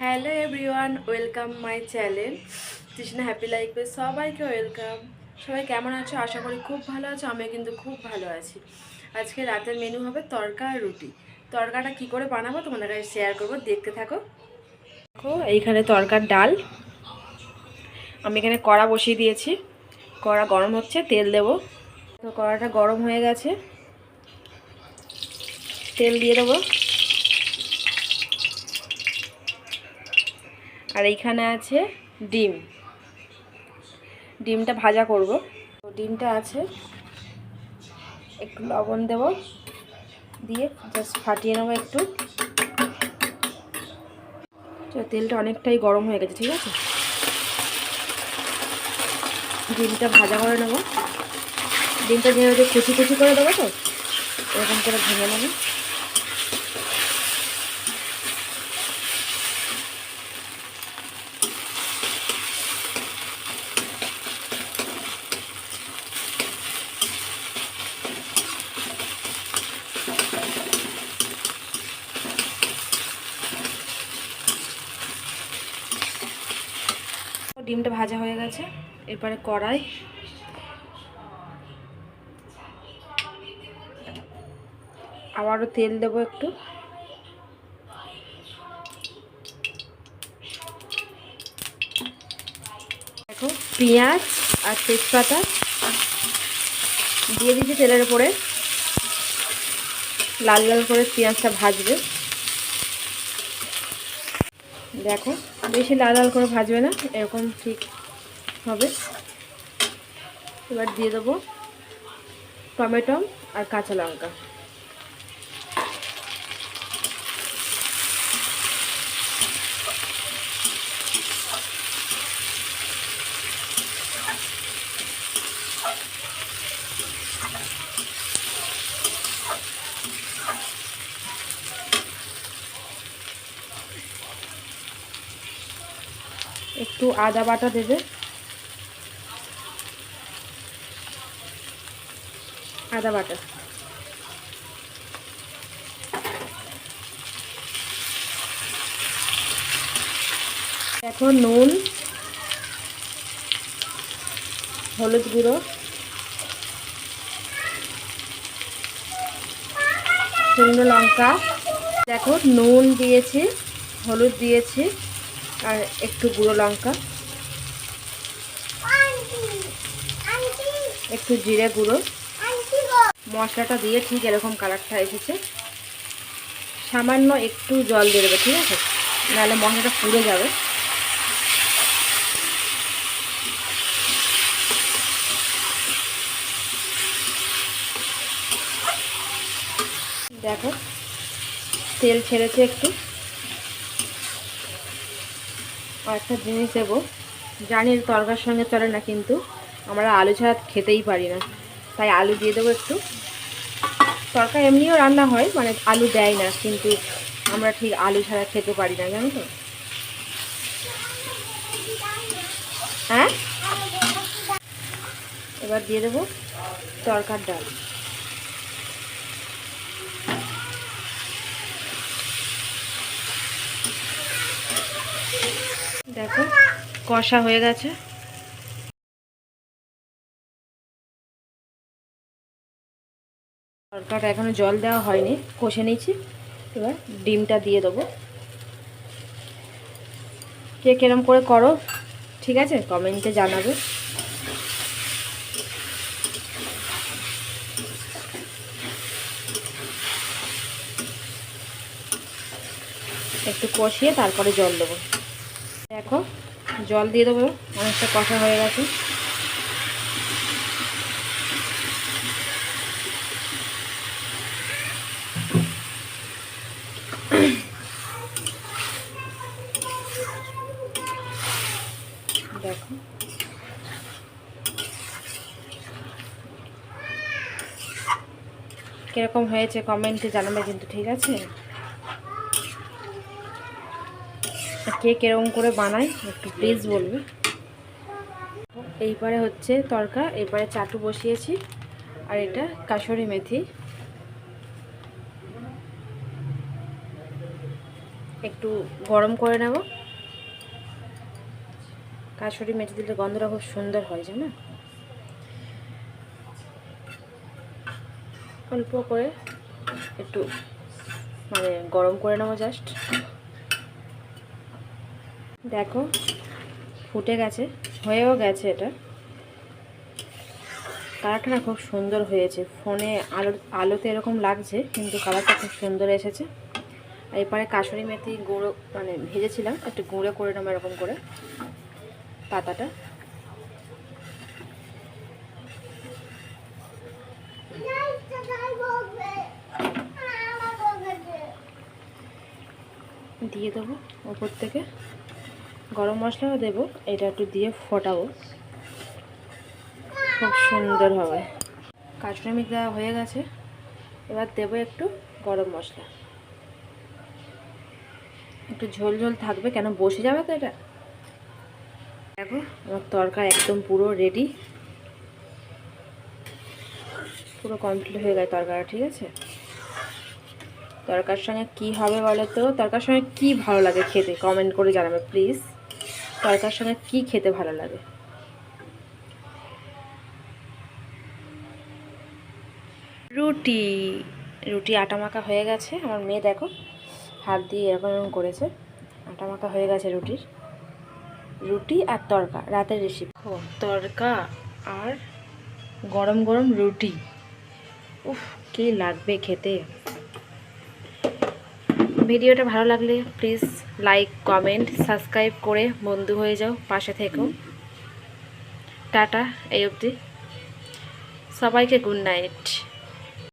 Hello everyone, welcome my channel. Trishna happy লাইফে সবাইকে welcome. সবাই কেমন আছো? আশা করি খুব ভালো আছো আমি কিন্তু খুব ভালো আছি। আজকে রাতের মেনু হবে তরকা আর রুটি। তরকাটা কি করে বানাবো তোমাদের কাছে শেয়ার করব, দেখতে থাকো। দেখো, এইখানে তরকার ডাল। আমি এখানে কড়া বসিয়ে দিয়েছি। কড়া গরম হচ্ছে, তেল দেবো। তো কড়াটা গরম হয়ে গেছে। তেল দিয়ে দেবো। আর এইখানে আছে ডিম। ডিমটা ভাজা করব। তো ডিমটা আছে। একটু লবণ দেব। দিয়ে জাস্ট ফাটিয়ে নেব একটু। তেলটা অনেকটাই গরম হয়ে গেছে, ঠিক আছে? ডিমটা ভাজা করে নেব। ডিমটা যেভাবে কুচি কুচি করে দেবো তো, এরকম করে ভেঙে নেব। ডিমটা ভাজা হয়ে গেছে। এরপরে কড়াই। আবারও তেল দেবো একটু। দেখো, পেঁয়াজ আর তেজপাতা দিয়ে দিচ্ছি তেলের উপরে। লাল লাল করে পেঁয়াজটা ভাজবে। দেখো, বেশি লাল লাল করে ভাজবে না, এরকম ঠিক হবে। এবার দিয়ে দেবো টমেটো আর কাঁচা লঙ্কা। একটু আদা বাটা দেবে। আদা বাটা। এখন নুন, হলুদ গুঁড়ো। শুকনো লঙ্কা। দেখো নুন দিয়েছি, হলুদ দিয়েছি। আর একটু গুঁড়ো লঙ্কা। একটু জিরে গুঁড়ো। মশলাটা দিয়ে ঠিক এরকম কালারটা এসেছে। সামান্য একটু জল দিয়ে দেবে ঠিক আছে? নাহলে মশলাটা পুড়ে যাবে। দেখো তেল ছেড়েছে একটু। একটা জিনিস দেবো। জানি তরকার সঙ্গে চলে না, কিন্তু আমরা আলু ছাড়া খেতেই পারি না। তাই আলু দিয়ে দেবো একটু। তরকা এমনিও রান্না হয় মানে আলু দেয় না, কিন্তু আমরা ঠিক আলু ছাড়া খেতে পারি না, জানো তো? হ্যাঁ? এবার দিয়ে দেবো তরকার ডাল। দেখো, কষা হয়ে গেছে। তরকাটা এখনও জল দেওয়া হয়নি, কষে নিয়েছি। এবার ডিমটা দিয়ে দেবো। কে কিরম করে করো, ঠিক আছে? কমেন্টে জানাবে। একটু কষিয়ে তারপরে জল দেবো। দেখো, জল দিয়ে দেবো, অনেকটা কষা হয়ে গেছে। দেখো। কীরকম হয়েছে কমেন্টে জানাবে কিন্তু, ঠিক আছে? কে কীরকম করে বানায় একটু প্লিজ বলবে। এইবারে হচ্ছে তরকা, এবারে চাটু বসিয়েছি, আর এটা কাসরি মেথি। একটু গরম করে নেব। কাশুরি মেথি দিলে গন্ধটা খুব সুন্দর হয়, জানো? অল্প করে একটু মানে গরম করে নেব জাস্ট দেখো, ফুটে গেছে, হয়েও গেছে এটা। কালারটা না খুব সুন্দর হয়েছে। ফোনে আলো, আলোতে এরকম লাগছে, কিন্তু কালারটা খুব সুন্দর এসেছে। আর এরপরে কাসুরি মেথি গুঁড়ো মানে ভেজেছিলাম, একটু গুঁড়ো করে নেব এরকম করে, পাতাটা। দিয়ে দেবো ওপর থেকে। গরম মশলাও দেবো, এটা একটু দিয়ে ফোটাবো। খুব সুন্দর হবে। কাশ্মীর দেওয়া হয়ে গেছে। এবার দেবো একটু গরম মশলা। একটু ঝোল ঝোল থাকবে, কেন বসে যাবে তো এটা? দেখো, আমার তরকা একদম পুরো রেডি পুরো কমপ্লিট হয়ে গেছে তরকাটা, ঠিক আছে? তরকার সঙ্গে কি হবে বলো তো? তরকার সঙ্গে কি ভালো লাগে খেতে? কমেন্ট করে জানাবে প্লিজ তরকার সঙ্গে কি খেতে ভালো লাগে? রুটি। রুটি আটা মাখা হয়ে গেছে। আমার মেয়ে দেখো, হাত দিয়ে এরকম এরকম করেছে। আটা মাখা হয়ে গেছে রুটির। রুটি আর তরকা, রাতের রেসিপি তরকা আর গরম গরম রুটি। উফ, কি লাগবে খেতে। ভিডিওটা ভালো লাগলে প্লিজ লাইক কমেন্ট সাবস্ক্রাইব করে বন্ধু হয়ে যাও পাশে থেকো টাটা, এই অবধি। সবাইকে গুড নাইট